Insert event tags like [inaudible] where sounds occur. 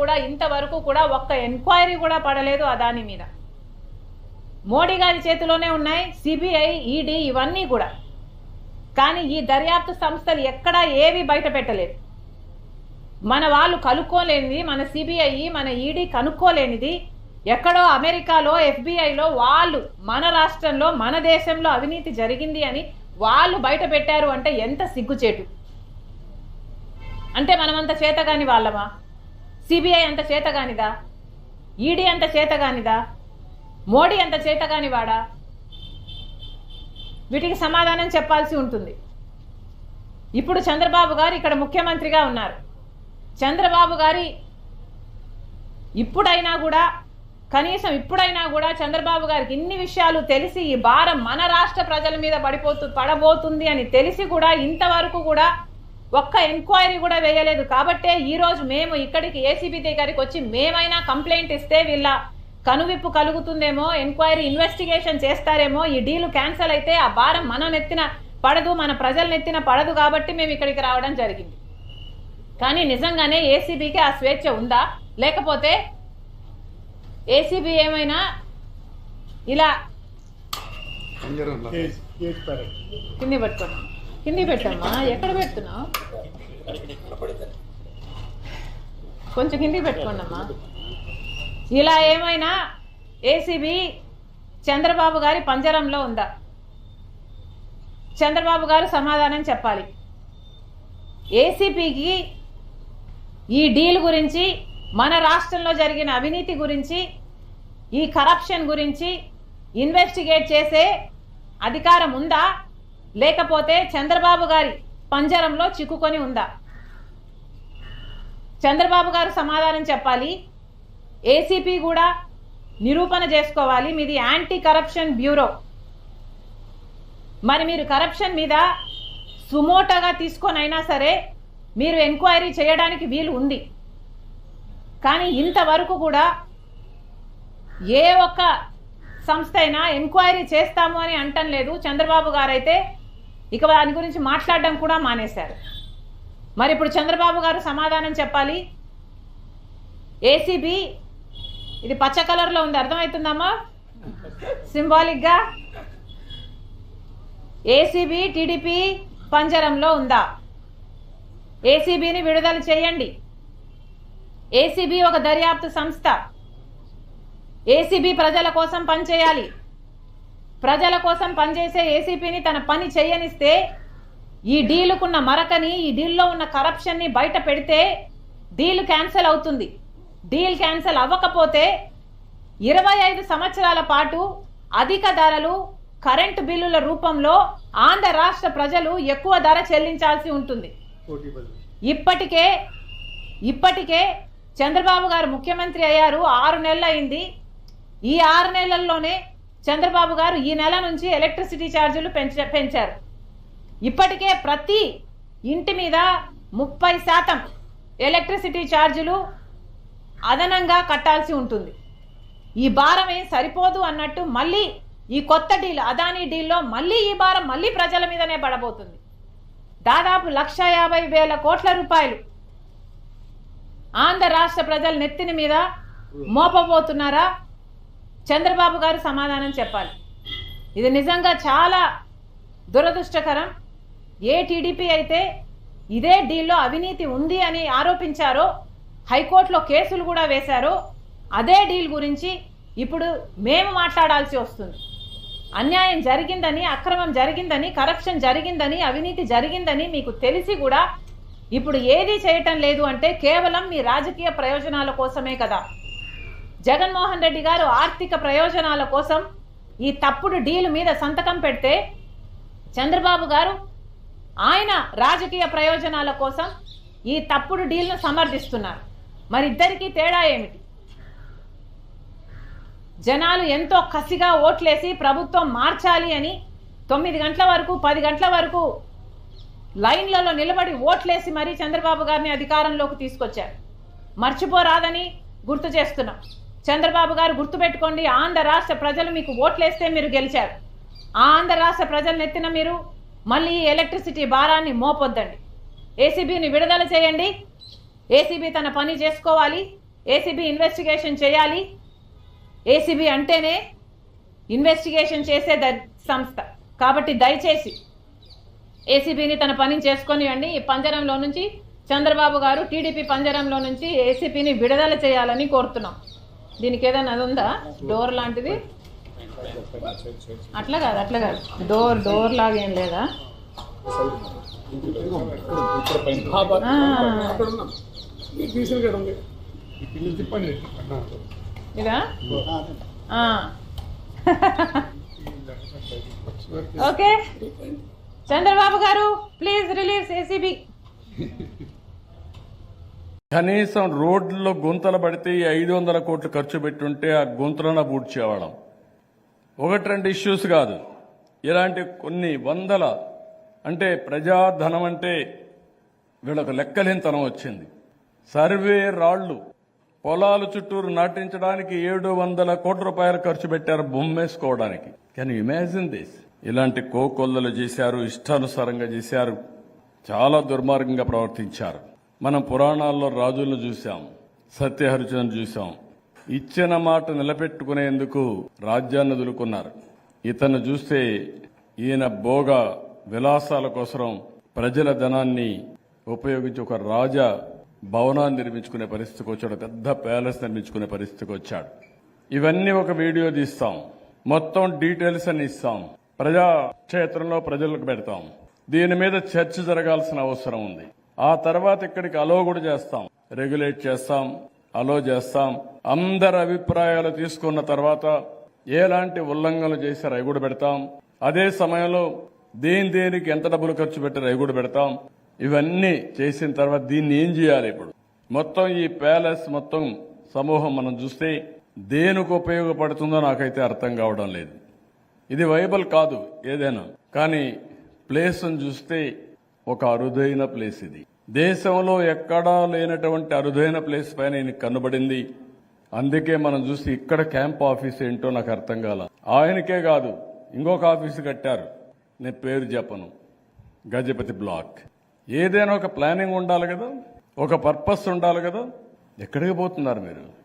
కూడా ఇంతవరకు కూడా ఒక్క ఎంక్వైరీ కూడా పడలేదు అదాని మీద. మోడీ గారి చేతిలోనే ఉన్నాయి సిబిఐ ఈడీ ఇవన్నీ కూడా. కానీ ఈ దర్యాప్తు సంస్థలు ఎక్కడా ఏవి బయట పెట్టలేదు. మన వాళ్ళు కనుక్కోలేనిది మన సిబిఐ మన ఈడీ కనుక్కోలేనిది ఎక్కడో అమెరికాలో ఎఫ్బిఐలో వాళ్ళు మన రాష్ట్రంలో మన దేశంలో అవినీతి జరిగింది అని వాళ్ళు బయట పెట్టారు అంటే ఎంత సిగ్గుచేటు? అంటే మనమంత చేతగాని వాళ్ళమా? సిబిఐ అంత చేతగానిదా? ఈడీ అంత చేతగానిదా? మోడీ అంత చేతగాని వాడా వీటికి సమాధానం చెప్పాల్సి ఉంటుంది. ఇప్పుడు చంద్రబాబు గారు ఇక్కడ ముఖ్యమంత్రిగా ఉన్నారు. చంద్రబాబు గారి ఇప్పుడైనా కూడా కనీసం ఇప్పుడైనా కూడా చంద్రబాబు గారికి ఇన్ని విషయాలు తెలిసి ఈ భారం మన రాష్ట్ర ప్రజల మీద పడిపోతు పడబోతుంది అని తెలిసి కూడా ఇంతవరకు కూడా ఒక్క ఎంక్వైరీ కూడా వేయలేదు. కాబట్టే ఈ రోజు మేము ఇక్కడికి ఏసీబీ దగ్గరికి వచ్చి మేమైనా కంప్లైంట్ ఇస్తే వీళ్ళ కనువిప్పు కలుగుతుందేమో ఎంక్వైరీ ఇన్వెస్టిగేషన్ చేస్తారేమో ఈ డీలు క్యాన్సిల్ అయితే ఆ భారం మన నెత్తిన పడదు మన ప్రజల నెత్తిన పడదు కాబట్టి మేము ఇక్కడికి రావడం జరిగింది. కానీ నిజంగానే ఏసీబీకి ఆ స్వేచ్ఛ ఉందా? లేకపోతే ఏసీబీ ఏమైనా ఇలా కింది పెట్టుకున్నాం కింది పెట్టమ్మా ఎక్కడ పెడుతున్నావు? కొంచెం కిందికి పెట్టుకోండమ్మా. ఇలా ఏమైనా ఏసీబీ చంద్రబాబు గారి పంజరంలో ఉందా? చంద్రబాబు గారు సమాధానం చెప్పాలి. ఏసీపీకి ఈ డీల్ గురించి మన రాష్ట్రంలో జరిగిన అవినీతి గురించి ఈ కరప్షన్ గురించి ఇన్వెస్టిగేట్ చేసే అధికారం ఉందా? లేకపోతే చంద్రబాబు గారి పంజరంలో చిక్కుకొని ఉందా? చంద్రబాబు గారు సమాధానం చెప్పాలి. ఏసీపీ కూడా నిరూపణ చేసుకోవాలి. మీది యాంటీ కరప్షన్ బ్యూరో. మరి మీరు కరప్షన్ మీద సుమోటోగా తీసుకొని అయినా సరే మీరు ఎంక్వైరీ చేయడానికి వీలు ఉంది. కానీ ఇంతవరకు కూడా ఏ ఒక్క సంస్థ అయినా ఎంక్వైరీ చేస్తాము అని అంటం లేదు. చంద్రబాబు గారైతే ఇక దాని గురించి మాట్లాడడం కూడా మానేశారు. మరి ఇప్పుడు చంద్రబాబు గారు సమాధానం చెప్పాలి? ఏసీబీ ఇది పచ్చ కలర్లో ఉంది అర్థమవుతుందమ్మా? సింబాలిక్గా? ఏసీబీ టీడీపీ పంజరంలో ఉందా? ఏసీబీని విడుదల చేయండి. ఏసీబీ ఒక దర్యాప్తు సంస్థ. ఏసీబీ ప్రజల కోసం పనిచేయాలి. ప్రజల కోసం పనిచేసే ఏసీపీని తన పని చేయనిస్తే ఈ డీలుకున్న మరకని ఈ డీల్లో ఉన్న కరప్షన్ని బయట పెడితే డీల్ క్యాన్సిల్ అవుతుంది. డీల్ క్యాన్సిల్ అవ్వకపోతే ఇరవై ఐదు సంవత్సరాల పాటు అధిక ధరలు కరెంటు బిల్లుల రూపంలో ఆంధ్ర రాష్ట్ర ప్రజలు ఎక్కువ ధర చెల్లించాల్సి ఉంటుంది. ఇప్పటికే ఇప్పటికే చంద్రబాబు గారు ముఖ్యమంత్రి అయ్యారు ఆరు నెలలు అయింది. ఈ ఆరు నెలల్లోనే చంద్రబాబు గారు ఈ నెల నుంచి ఎలక్ట్రిసిటీ ఛార్జీలు పెంచ పెంచారు. ఇప్పటికే ప్రతి ఇంటి మీద ముప్పై శాతం ఎలక్ట్రిసిటీ ఛార్జీలు అదనంగా కట్టాల్సి ఉంటుంది. ఈ భారం ఏం సరిపోదు అన్నట్టు మళ్ళీ ఈ కొత్త డీల్ అదానీ డీల్లో మళ్ళీ ఈ భారం మళ్ళీ ప్రజల మీదనే పడబోతుంది. దాదాపు లక్ష యాభై వేల కోట్ల రూపాయలు ఆంధ్ర రాష్ట్ర ప్రజల నెత్తిన మీద మోపబోతున్నారా? చంద్రబాబు గారు సమాధానం చెప్పాలి. ఇది నిజంగా చాలా దురదృష్టకరం. ఏ టీడీపీ అయితే ఇదే డీల్లో అవినీతి ఉంది అని ఆరోపించారో హైకోర్టులో కేసులు కూడా వేశారో అదే డీల్ గురించి ఇప్పుడు మేము మాట్లాడాల్సి వస్తుంది. అన్యాయం జరిగిందని అక్రమం జరిగిందని కరప్షన్ జరిగిందని అవినీతి జరిగిందని మీకు తెలిసి కూడా ఇప్పుడు ఏది చేయటం లేదు అంటే కేవలం మీ రాజకీయ ప్రయోజనాల కోసమే కదా. జగన్మోహన్ రెడ్డి గారు ఆర్థిక ప్రయోజనాల కోసం ఈ తప్పుడు డీల్ మీద సంతకం పెడితే చంద్రబాబు గారు ఆయన రాజకీయ ప్రయోజనాల కోసం ఈ తప్పుడు డీల్ను సమర్థిస్తున్నారు. మరిద్దరికీ తేడా ఏమిటి? జనాలు ఎంతో కసిగా ఓట్లేసి ప్రభుత్వం మార్చాలి అని తొమ్మిది గంటల వరకు పది గంటల వరకు లైన్లలో నిలబడి ఓట్లేసి మరీ చంద్రబాబు గారిని అధికారంలోకి తీసుకొచ్చారు. మర్చిపోరాదని గుర్తు చేస్తున్నాం. చంద్రబాబు గారు గుర్తుపెట్టుకోండి ఆంధ్ర రాష్ట్ర ప్రజలు మీకు ఓట్లేస్తే మీరు గెలిచారు. ఆంధ్ర రాష్ట్ర ప్రజలు నెత్తిన మీరు మళ్ళీ ఎలక్ట్రిసిటీ భారాన్ని మోపొద్దండి. ఏసీబీని విడుదల చేయండి. ఏసీబీ తన పని చేసుకోవాలి. ఏసీబీ ఇన్వెస్టిగేషన్ చేయాలి. ఏసీబీ అంటేనే ఇన్వెస్టిగేషన్ చేసే సంస్థ. కాబట్టి దయచేసి ఏసీబీని తన పని చేసుకొనివ్వండి ఈ పంజరంలో నుంచి చంద్రబాబు గారు టీడీపీ పంజరంలో నుంచి ఏసీపీని విడుదల చేయాలని కోరుతున్నాం. దీనికి ఏదైనా అది ఉందా? డోర్ లాంటిది? అట్లా కాదు అట్లా కాదు. డోర్ డోర్ లాగా ఏం లేదా. ఇదా. [laughs] ఓకే. చంద్రబాబు గారు ప్లీజ్ రిలీజ్ ఏసీబీ కనీసం రోడ్లలో గుంతలు పడితే ఈ ఐదు వందల కోట్లు ఖర్చు పెట్టుంటే ఆ గుంతలన పూడ్చేవాళ్ళం ఒకటి రెండు ఇష్యూస్ కాదు. ఇలాంటి కొన్ని వందల అంటే ప్రజాధనం అంటే వీళ్ళకు లెక్కలేనితనం వచ్చింది. సర్వే రాళ్ళు పొలాలు చుట్టూరు నాటించడానికి ఏడు వందల కోట్ల రూపాయలు ఖర్చు పెట్టారు బొమ్మేసుకోవడానికి. కానీ ఇమాజిన్ దిస్ ఇలాంటి కోకొల్లలు చేశారు ఇష్టానుసారంగా చేశారు. చాలా దుర్మార్గంగా ప్రవర్తించారు. మనం పురాణాల్లో రాజులను చూశాం సత్యహరిచంద్ర చూసాం ఇచ్చిన మాట నిలబెట్టుకునేందుకు రాజ్యాన్ని వదులుకున్నారు. ఇతను చూస్తే ఈయన భోగ విలాసాల కోసం ప్రజల ధనాన్ని ఉపయోగించి ఒక రాజ భవనాన్ని నిర్మించుకునే పరిస్థితికి వచ్చాడు పెద్ద ప్యాలెస్ నిర్మించుకునే పరిస్థితికి వచ్చాడు. ఇవన్నీ ఒక వీడియో తీస్తాం. మొత్తం డీటెయిల్స్ అని ఇస్తాం. ప్రజా క్షేత్రంలో ప్రజలకు పెడతాం. దీని మీద చర్చ జరగాల్సిన అవసరం ఉంది. ఆ తర్వాత ఇక్కడికి అలో కూడా చేస్తాం. రెగ్యులేట్ చేస్తాం అలో చేస్తాం. అందరి అభిప్రాయాలు తీసుకున్న తర్వాత ఎలాంటి ఉల్లంఘనలు చేశారు అవి కూడా పెడతాం. అదే సమయంలో దేని దేనికి ఎంత డబ్బులు ఖర్చు పెట్టారు అవి కూడా పెడతాం. ఇవన్నీ చేసిన తర్వాత దీన్ని ఏం చేయాలి ఇప్పుడు? మొత్తం ఈ ప్యాలెస్ మొత్తం సమూహం మనం చూస్తే దేనికి ఉపయోగపడుతుందో నాకైతే అర్థం కావడం లేదు. ఇది వైబల్ కాదు ఏదైనా. కానీ ప్లేస్ను చూస్తే ఒక అరుదైన ప్లేస్ ఇది. దేశంలో ఎక్కడా లేనటువంటి అరుదైన ప్లేస్ పైన ఈయనకి కనబడింది. అందుకే మనం చూసి ఇక్కడ క్యాంప్ ఆఫీస్ ఏంటో నాకు అర్థం కాల. ఆయనకే కాదు ఇంకొక ఆఫీసు కట్టారు. నేను పేరు చెప్పను. గజపతి బ్లాక్. ఏదైనా ఒక ప్లానింగ్ ఉండాలి కదా? ఒక పర్పస్ ఉండాలి కదా? ఎక్కడికి పోతున్నారు మీరు?